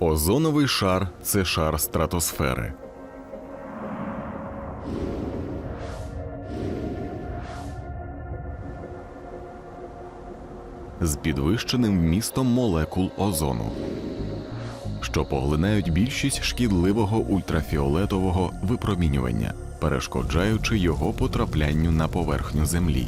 Озоновий шар це шар стратосфери. З підвищеним вмістом молекул озону, що поглинають більшість шкідливого ультрафіолетового випромінювання, перешкоджаючи його потраплянню на поверхню Землі.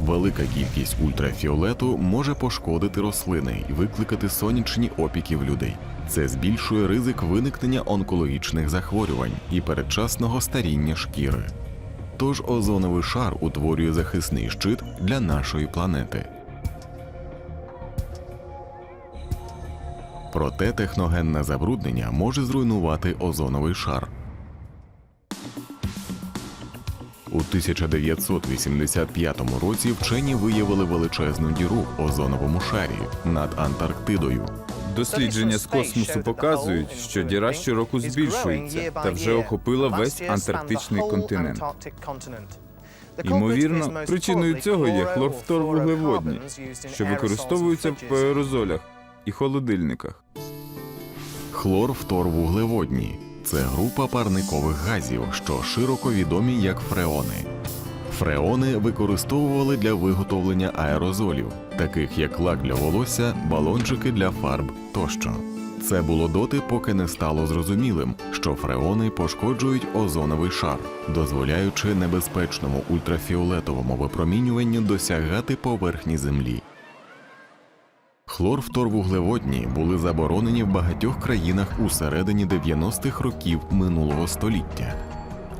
Велика кількість ультрафіолету може пошкодити рослини і викликати сонячні опіки в людей. Це збільшує ризик виникнення онкологічних захворювань і передчасного старіння шкіри. Тож озоновий шар утворює захисний щит для нашої планети. Проте техногенне забруднення може зруйнувати озоновий шар. У 1985 році вчені виявили величезну діру в озоновому шарі над Антарктидою. Дослідження з космосу показують, що діра щороку збільшується та вже охопила весь антарктичний континент. Ймовірно, причиною цього є хлорфторвуглеводні, що використовуються в аерозолях і холодильниках. Хлорфторвуглеводні це група парникових газів, що широко відомі як фреони. Фреони використовували для виготовлення аерозолів, таких як лак для волосся, балончики для фарб тощо. Це було доти, поки не стало зрозумілим, що фреони пошкоджують озоновий шар, дозволяючи небезпечному ультрафіолетовому випромінюванню досягати поверхні Землі. Хлорфторвуглеводні були заборонені в багатьох країнах у середині 90-х років минулого століття.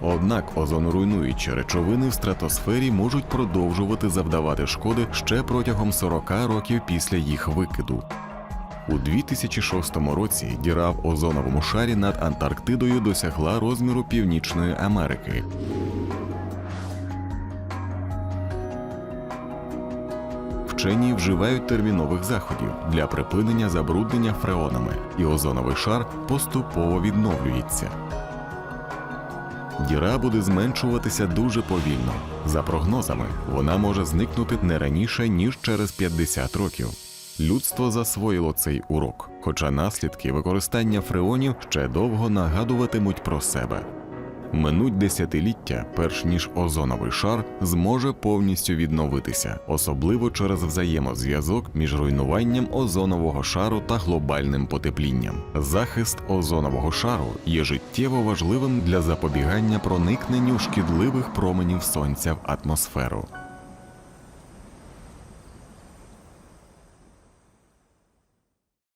Однак озоноруйнуючі речовини в стратосфері можуть продовжувати завдавати шкоди ще протягом 40 років після їх викиду. У 2006 році діра в озоновому шарі над Антарктидою досягла розміру Північної Америки. Вчені вживають термінових заходів для припинення забруднення фреонами, і озоновий шар поступово відновлюється. Діра буде зменшуватися дуже повільно. За прогнозами, вона може зникнути не раніше ніж через 50 років. Людство засвоїло цей урок, хоча наслідки використання фреонів ще довго нагадуватимуть про себе. Минуть десятиліття, перш ніж озоновий шар зможе повністю відновитися, особливо через взаємозв'язок між руйнуванням озонового шару та глобальним потеплінням. Захист озонового шару є життєво важливим для запобігання проникненню шкідливих променів сонця в атмосферу.